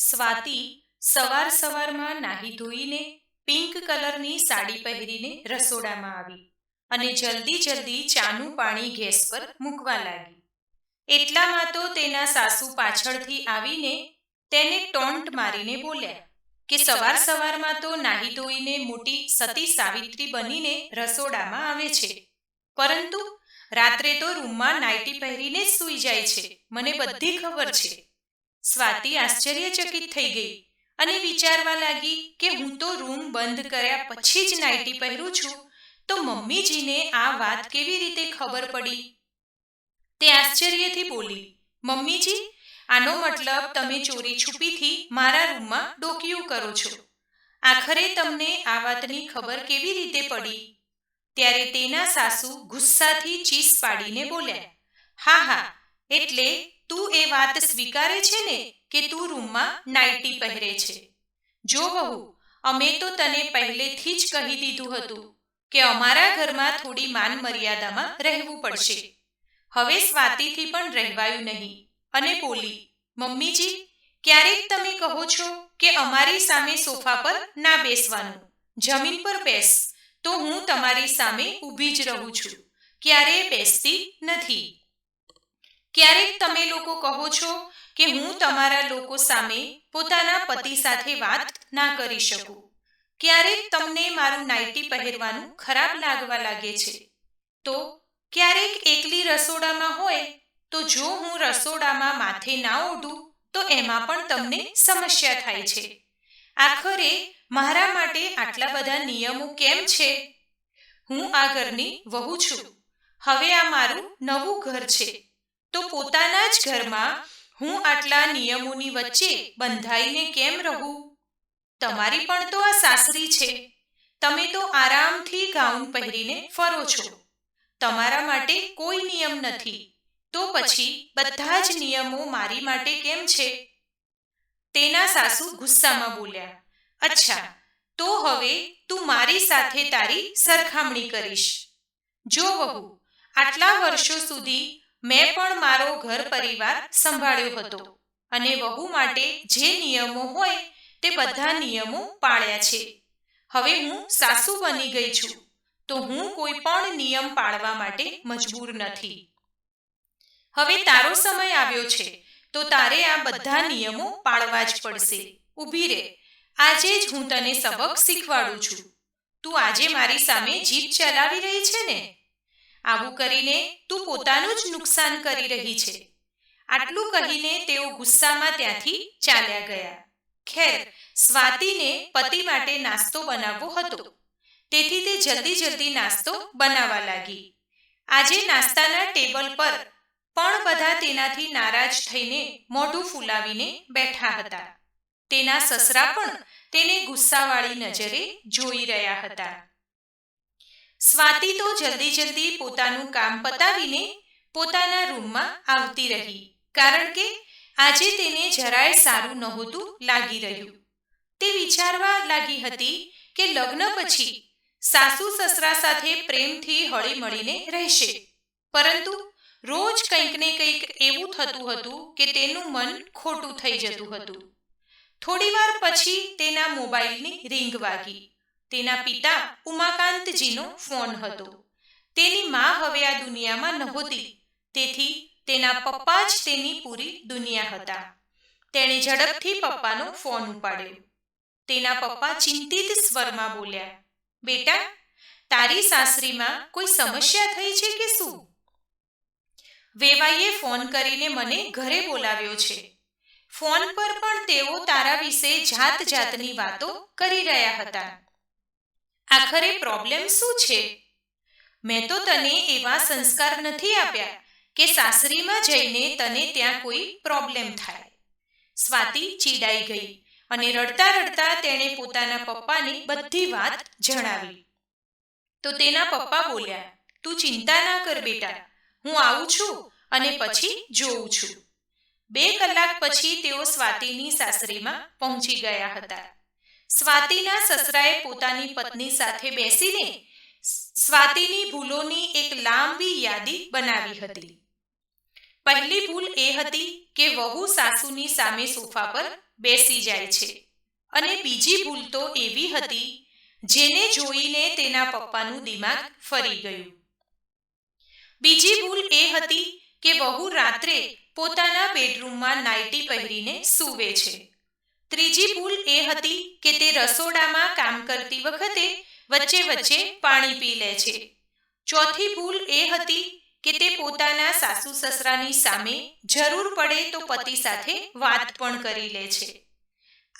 સ્વાતિ સવાર સવારમાં નાહી ધોઈને પિંક કલરની સાડી પહેરીને રસોડામાં આવી અને જલ્દી જલ્દી ચાનું પાણી ગેસ પર મૂકવા લાગી. એટલામાં તો તેના સાસુ પાછળથી આવીને તેને ટોન્ટ મારીને બોલ્યા કે સવાર સવારમાં તો નાહી ધોઈને મોટી સતી સાવિત્રી બનીને રસોડામાં આવે છે. પરંતુ રાત્રે તો રૂમમાં નાઇટી પહેરીને સૂઈ જાય છે. મને બધી ખબર છે. સ્વાતિ આશ્ચર્યચકિત થઈ ગઈ અને વિચારવા લાગી કે હું તો રૂમ બંધ કર્યા પછી જ નાઇટી પહેરું છું, તો મમ્મીજીને આ વાત કેવી રીતે ખબર પડી? તે આશ્ચર્યથી બોલી, મમ્મીજી, આનો મતલબ તમે ચોરી છુપીથી મારા રૂમમાં ડોકિયું કરો છો. આખરે તમને આ વાતની ખબર કેવી રીતે પડી? ત્યારે તેના સાસુ ગુસ્સાથી ચીસ પાડીને બોલ્યા, હા હા, એટલે તું એ વાત સ્વીકારે છે ને કે તું રૂમમાં નાઇટી પહેરે છે? જો બહુ અમે તો તને પહેલેથી જ કહી દીધું હતું કે અમારા ઘરમાં થોડી માન મર્યાદામાં રહેવું પડશે. હવે સ્વાતિથી પણ રહેવાયું નહીં. અને બોલી, મમ્મીજી, ક્યારેક તમે કહો છો કે અમારી સામે સોફા પર ના બેસવાનું, જમીન પર બેસ, તો હું તમારી સામે ઊભી જ રહું છું. ક્યારેય બેસતી નથી. ક્યારેક તમે લોકો કહો છો કે હું તમારા લોકો સામે પોતાના પતિ સાથે વાત ના કરી શકું. ક્યારેક તમને મારું નાઇટી પહેરવાનું ખરાબ લાગવા લાગે છે. તો ક્યારેક એકલી રસોડામાં હોય, તો જો હું રસોડામાં માથે ના ઓઢું, તો એમાં પણ તમને સમસ્યા થાય છે. આખરે મારા માટે આટલા બધા નિયમો કેમ છે? હું આ ઘરની વહુ છું. હવે આ મારું નવું ઘર છે. તો પોતાના જ ઘરમાં હું આટલા નિયમોની વચ્ચે બંધાઈને કેમ રહું? તમારી પણ તો આ સાસરી છે. તમે તો આરામથી ગાઉન પહેરીને ફરો છો. તમારા માટે કોઈ નિયમ નથી. તો પછી બધા જ નિયમો મારી માટે કેમ છે? તેના સાસુ ગુસ્સામાં બોલ્યા, અચ્છા, તો હવે તું મારી સાથે તારી સરખામણી કરીશ. જો વહુ, આટલા વર્ષો સુધી મેં પણ મારો ઘર પરિવાર સંભાળ્યો હતો. અને વહુ માટે જે નિયમો હોય તે બધા નિયમો પાળ્યા છે. હવે હું સાસુ બની ગઈ છું, તો હું કોઈ પણ નિયમ પાળવા માટે મજબૂર નથી. હવે તારો સમય આવ્યો છે, તો તારે આ બધા નિયમો પાળવા જ પડશે. ઊભી રે, આજે જ હું તને સબક શીખવાડું છું. તું આજે મારી સામે જીભ ચલાવી રહી છે ને? આવું કરીને તું પોતાનું જ નુકસાન કરી રહી છે. આટલું કહીને તેઓ ગુસ્સામાં ત્યાંથી ચાલ્યા ગયા. ખેર, સ્વાતિને પતિ માટે નાસ્તો બનાવવો હતો. તેથી તે જલ્દી જલ્દી નાસ્તો બનાવવા લાગી. આજે નાસ્તાના ટેબલ પર પણ બધા તેનાથી નારાજ થઈને મોઢું ફૂલાવીને બેઠા હતા. તેના સસરા પણ તેને ગુસ્સાવાળી નજરે જોઈ રહ્યા હતા. સ્વાતિ તો જલ્દી જલ્દી પોતાનું કામ પતાવીને પોતાના રૂમમાં આવતી રહી, કારણ કે આજે તેને જરાય સારું નહોતું લાગી રહ્યું. તે વિચારવા લાગી હતી કે લગ્ન પછી સાસુ સસરા સાથે પ્રેમથી હળી મળીને રહેશે. પરંતુ રોજ કંઈક ને કંઈક એવું થતું હતું કે તેનું મન ખોટું થઈ જતું હતું. થોડીવાર પછી તેના મોબાઈલની રિંગ વાગી. તેના પિતા ઉમાકાંતજીનો ફોન હતો. તેની મા હવે આ દુનિયામાં નહોતી. તેથી તેના પપ્પા જ તેની પૂરી દુનિયા હતા. તેણે ઝડપથી પપ્પાનો ફોન ઉપાડ્યો. તેના પપ્પા ચિંતિત સ્વરમાં બોલ્યા, બેટા, તારી સાસરીમાં કોઈ સમસ્યા થઈ છે કે શું? વેવાઈએ ફોન કરીને મને ઘરે બોલાવ્યો છે. ફોન પર પણ તેઓ તારા વિશે જાત જાતની વાતો કરી રહ્યા હતા. આખરે પ્રોબ્લેમ શું છે? મેં તો તને એવા સંસ્કાર નથી આપ્યા કે સાસરીમાં જઈને તને ત્યાં કોઈ પ્રોબ્લેમ થાય. સ્વાતિ ચીડાઈ ગઈ અને રડતા રડતા તેણે પોતાના પપ્પાને બધી વાત જણાવી. તો તેના પપ્પા બોલ્યા, તું ચિંતા ના કર બેટા, હું આવું છું અને પછી જોઉં છું. બે કલાક પછી તેઓ સ્વાતિની સાસરીમાં પહોંચી ગયા હતા. સ્વાતિના સસરાએ પોતાની પત્ની સાથે બેસીને સ્વાતિની ભૂલોની એક લાંબી યાદી બનાવી હતી. પહેલી ભૂલ એ હતી કે વહુ સાસુની સામે સોફા પર બેસી જાય છે અને બીજી ભૂલ તો એવી હતી જેને જોઈને તેના પપ્પાનું દિમાગ ફરી ગયું. બીજી ભૂલ એ હતી કે વહુ રાત્રે પોતાના બેડરૂમમાં નાઇટી પહેરીને સૂવે છે. ત્રીજી ભૂલ એ હતી કે તે રસોડામાં કામ કરતી વખતે વચ્ચે વચ્ચે પાણી પી લે છે. ચોથી ભૂલ એ હતી કે તે પોતાના સાસુ સસરાની સામે જરૂર પડે તો પતિ સાથે વાત પણ કરી લે છે.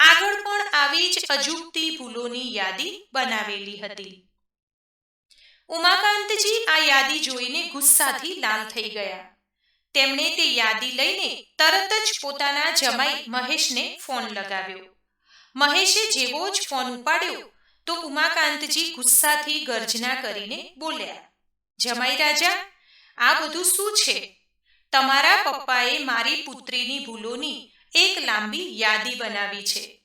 આગળ પણ આવી જ અજુગતી ભૂલોની યાદી બનાવેલી હતી. ઉમાકાંતજી આ યાદી જોઈને ગુસ્સાથી લાલ થઈ ગયા. તેમણે તે યાદી લઈને તરત જ પોતાના જમાઈ મહેશને ફોન લગાવ્યો. મહેશે જેવો જ ફોન ઉપાડ્યો તો ઉમાકાંતજી ગુસ્સાથી ગર્જના કરીને બોલ્યા, જમાઈ રાજા, આ બધું શું છે? તમારા પપ્પાએ મારી પુત્રીની ભૂલોની એક લાંબી યાદી બનાવી છે.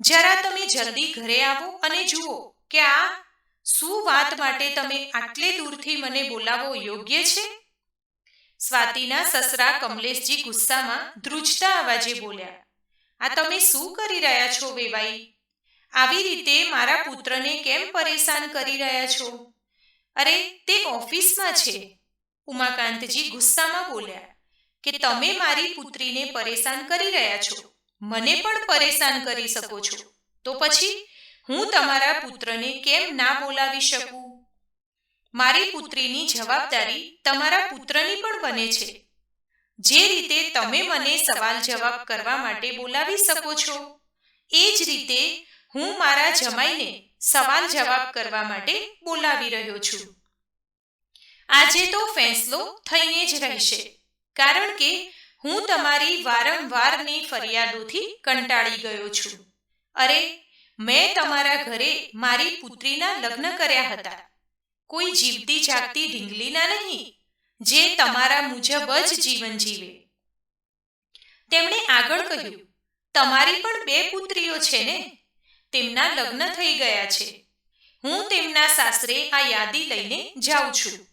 જરા તમે જલ્દી ઘરે આવો અને જુઓ કે આ શું વાત માટે તમે આટલે દૂરથી મને બોલાવો યોગ્ય છે. સ્વાતિના સસરા કમલેશજી ગુસ્સામાં ધ્રુજતા અવાજે બોલ્યા, આ તમે શું કરી રહ્યા છો વેવાઈ? આવી રીતે મારા પુત્રને કેમ પરેશાન કરી રહ્યા છો? અરે, તે ઓફિસમાં છે. ઉમાકાંતજી ગુસ્સામાં બોલ્યા, કે તમે મારી પુત્રીને પરેશાન કરી રહ્યા છો. મને પણ પરેશાન કરી શકો છો. તો પછી હું તમારા પુત્રને કેમ ના બોલાવી શકું? મારી પુત્રીની જવાબદારી તમારા પુત્રની પણ બને છે. જે રીતે તમે મને સવાલ જવાબ કરવા માટે બોલાવી શકો છો, એ જ રીતે હું મારા જમાઈને સવાલ જવાબ કરવા માટે બોલાવી રહ્યો છું. આજે તો ફેંસલો થઈને જ રહેશે, કારણ કે હું તમારી વારંવારની ફરિયાદોથી કંટાળી ગયો છું. અરે, મેં તમારા ઘરે મારી પુત્રીના લગ્ન કર્યા હતા. કોઈ જીવતી જાગતી ઢીંગલીના નહીં, જે તમારા મુજબ જ જીવન જીવે. તેમણે આગળ કહ્યું, તમારી પણ બે પુત્રીઓ છે ને? તેમના લગ્ન થઈ ગયા છે. હું તેમના સાસરે આ યાદી લઈને જાઉં છું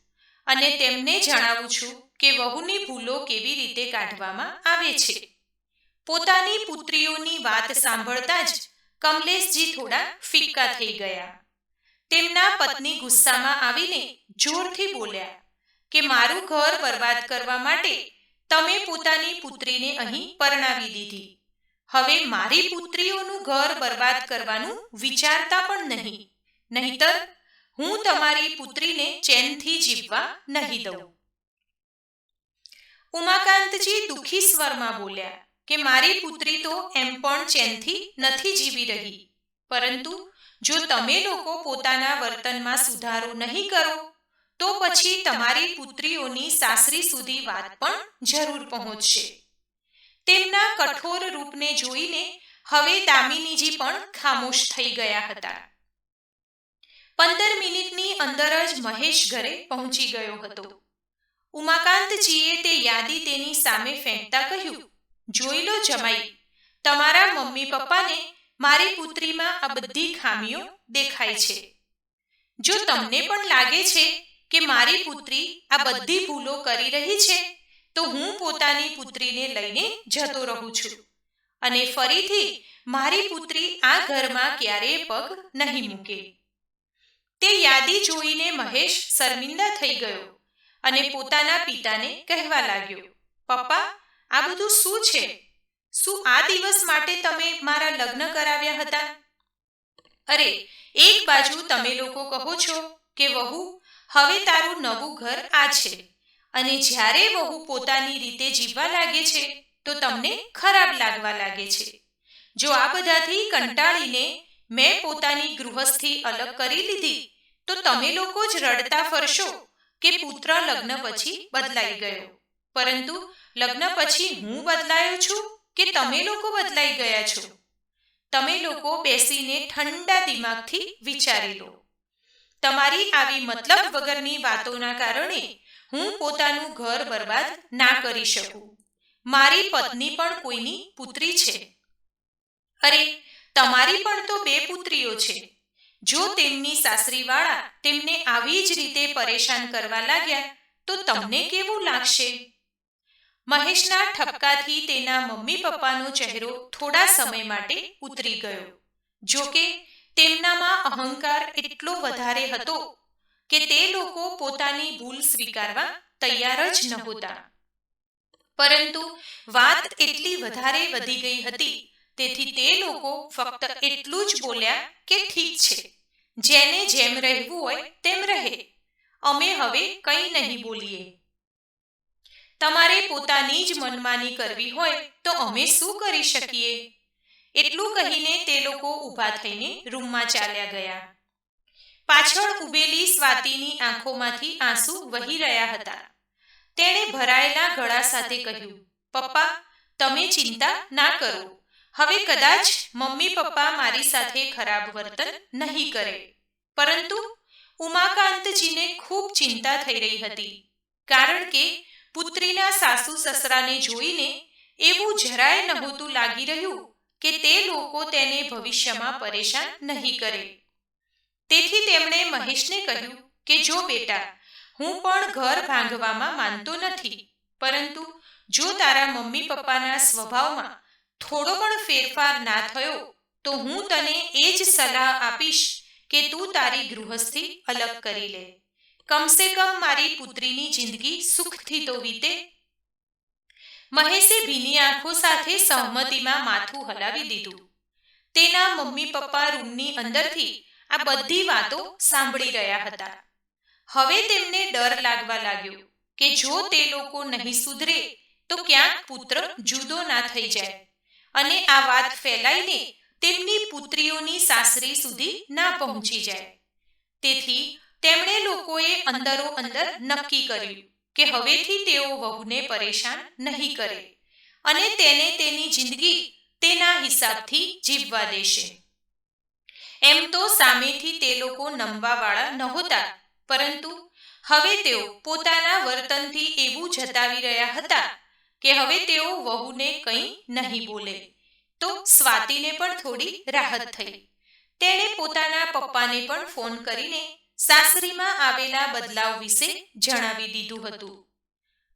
અને તેમને જણાવું છું કે વહુની ભૂલો કેવી રીતે કાઢવામાં આવે છે. પોતાની પુત્રીઓની વાત સાંભળતા જ કમલેશજી થોડા ફિક્કા થઈ ગયા. તેમના પત્ની ગુસ્સામાં આવીને જોરથી બોલ્યા કે મારું ઘર બરબાદ કરવા માટે તમે પોતાની પુત્રીને અહીં પરણાવી દીધી. હવે મારી પુત્રીઓનું ઘર બરબાદ કરવાનું વિચારતા પણ નહીં. નહીતર હું તમારી પુત્રીને ચેનથી જીવવા નહીં દઉં. ઉમાકાંતજી દુઃખી સ્વરમાં બોલ્યા કે મારી પુત્રી તો એમ પણ ચેનથી નથી જીવી રહી. પરંતુ જો તમે લોકો પોતાના વર્તનમાં સુધારો નહીં કરો, તો પછી તમારી પુત્રીઓની સાસરી સુધી વાત પણ જરૂર પહોંચશે. તેમના કઠોર રૂપને જોઈને હવે દામિનીજી પણ ખામોશ થઈ ગયા હતા. પંદર મિનિટની અંદર જ મહેશ ઘરે પહોંચી ગયો હતો. ઉમાકાંતજીએ તે યાદી તેની સામે ફેંકતા કહ્યું, જોઈ લો જમાઈ, તમારા મમ્મી પપ્પાને મારી પુત્રીમાં આ બધી ખામીઓ દેખાય છે. જો તમને પણ લાગે છે કે મારી પુત્રી આ બધી ભૂલો કરી રહી છે, તો હું પોતાની પુત્રીને લઈને જતો રહું છું. અને ફરીથી, મારી પુત્રી આ ઘરમાં ક્યારેય પગ નહીં મૂકે. તે યાદી જોઈને મહેશ શર્મિંદા થઈ ગયો અને પોતાના પિતાને કહેવા લાગ્યો, પપ્પા, આ બધું શું છે? શું આ દિવસ માટે તમે મારા લગ્ન કરાવ્યા હતા? અરે, એક બાજુ તમે લોકો કહો છો કે વહુ, હવે તારું નવું ઘર આ છે અને જ્યારે વહુ પોતાની રીતે જીવવા લાગે છે, તો તમને ખરાબ લાગવા લાગે છે. જો આ બધાથી કંટાળીને મેં પોતાની ગૃહસ્થી અલગ કરી લીધી, તો તમે લોકો જ રડતા ફરશો કે પુત્ર લગ્ન પછી બદલાઈ ગયો. પરંતુ લગ્ન પછી હું બદલાયો છું? કે તમે લોકો બદલાઈ ગયા છો? તમે લોકો બેસીને ઠંડા દિમાગથી વિચારી લો. તમારી આવી મતલબ વગરની વાતોના કારણે હું પોતાનું ઘર બરબાદ ના કરી શકું. મારી પત્ની પણ કોઈની પુત્રી છે. અરે, તમારી પણ તો બે પુત્રીઓ છે. જો તેમની સાસરીવાળા તેમને આવી જ રીતે પરેશાન કરવા લાગ્યા, તો તમને કેવું લાગશે? મહેશના ઠપકાથી તેના મમ્મી પપ્પાનો ચહેરો થોડા સમય માટે ઉતરી ગયો. જો કે તેમનામાં અહંકાર એટલો વધારે હતો કે તે લોકો પોતાની ભૂલ સ્વીકારવા તૈયાર જ નહોતા. પરંતુ વાત એટલી વધારે વધી ગઈ હતી, તેથી તે લોકો ફક્ત એટલું જ બોલ્યા કે ઠીક છે, જેને જેમ રહેવું હોય તેમ રહે. અમે હવે કંઈ નહીં બોલીએ. તમારે પોતાની જ મનમાની કરવી હોય તો અમે શું કરી શકીએ? એટલું કહીને તે લોકો ઊભા થઈને રૂમમાં ચાલ્યા ગયા. પાછળ ઉભેલી સ્વાતિની આંખોમાંથી આંસુ વહી રહ્યા હતા. તેણે ભરાયેલા ગળા સાથે કહ્યું, પપ્પા, તમે ચિંતા ના કરો. હવે કદાચ મમ્મી પપ્પા મારી સાથે ખરાબ વર્તન નહીં કરે. પરંતુ ઉમાકાંતજીને ખૂબ ચિંતા થઈ રહી હતી, કારણ કે પુત્રીના સાસુ સસરાને જોઈને એવું જરાય નહોતું લાગી રહ્યું કે તે લોકો તેને ભવિષ્યમાં પરેશાન નહીં કરે. તેથી તેમણે મહેશને કહ્યું કે, જો બેટા, હું પણ ઘર ભાંગવામાં માનતો નથી, પરંતુ જો તારા મમ્મી પપ્પાના સ્વભાવમાં થોડો પણ ફેરફાર ના થયો, તો હું તને એ જ સલાહ આપીશ કે તું તારી ગૃહસ્થી અલગ કરી લે. કમસે કમ મારી પુત્રીની જિંદગી સુખથી તો વીતે. મહેશે ભીની આંખો સાથે સહમતિમાં માથું હલાવી દીધું. તેના મમ્મી પપ્પા રૂમની અંદરથી આ બધી વાતો સાંભળી રહ્યા હતા. હવે તેમને ડર લાગવા લાગ્યો કે જો તે લોકો નહીં સુધરે, તો ક્યાંક પુત્ર જુદો ના થઈ જાય. અને આ વાત ફેલાઈને તેમની પુત્રીઓની સાસરી સુધી ના પહોંચી જાય. તેથી તેમણે લોકોએ અંદરો અંદર નક્કી કર્યું કે હવેથી તેઓ વહુને પરેશાન નહીં કરે અને તેને તેની જિંદગી તેના હિસાબથી જીવવા દેશે. એમ તો સામેથી તે લોકો નમવાવાળા નહોતા, પરંતુ હવે તેઓ પોતાના વર્તનથી એવું જતાવી રહ્યા હતા કે હવે તેઓ વહુને કંઈ નહીં બોલે. તો સ્વાતિને પણ થોડી રાહત થઈ. તેણે પોતાના પપ્પાને પણ ફોન કરીને સાસરીમાં આવેલા બદલાવ વિશે જણાવી દીધું હતું.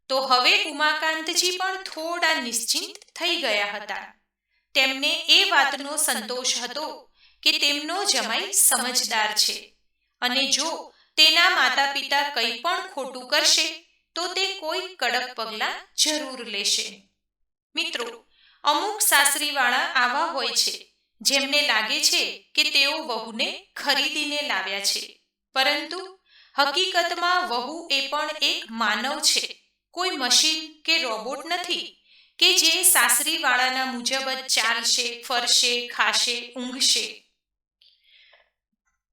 તો હવે ઉમાકાંતજી પણ થોડા નિશ્ચિંત થઈ ગયા હતા. તેમને એ વાતનો સંતોષ હતો કે તેમનો જમાઈ સમજદાર છે અને જો તેના માતા પિતા કંઈ પણ ખોટું કરશે, તો તે કોઈ કડક પગલાં જરૂર લેશે. મિત્રો, અમુક સાસરીવાળા આવા હોય છે, જેમને લાગે છે કે તેઓ વહુને ખરીદીને લાવ્યા છે. પરંતુ હકીકતમાં વહુ એ પણ એક માનવ છે. કોઈ મશીન કે રોબોટ નથી કે જે સાસરીવાળાના મુજબ જ ચાલશે, ફરશે, ખાશે, ઊંઘશે.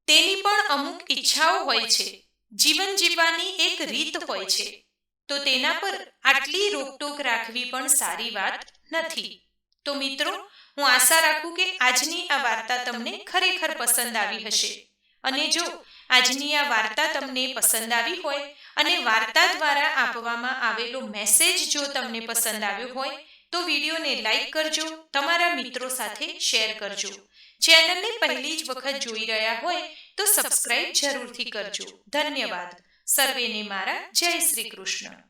તેની પણ અમુક ઈચ્છાઓ હોય છે. જીવન જીવવાની એક રીત હોય છે. તો તેના પર આટલી રોકટોક રાખવી પણ સારી વાત નથી. તો મિત્રો, હું આશા રાખું કે આજની આ વાર્તા તમને ખરેખર પસંદ આવી હશે. અને જો આજની આ વાર્તા તમને પસંદ આવી હોય અને વાર્તા દ્વારા આપવામાં આવેલો મેસેજ જો તમને પસંદ આવ્યો હોય, તો વિડીયોને લાઈક કરજો, તમારા મિત્રો સાથે શેર કરજો. ચેનલને પહેલી જ વખત જોઈ રહ્યા હોય, તો સબસ્ક્રાઇબ જરૂરથી કરજો. ધન્યવાદ. સર્વેને મારા જય શ્રી કૃષ્ણ.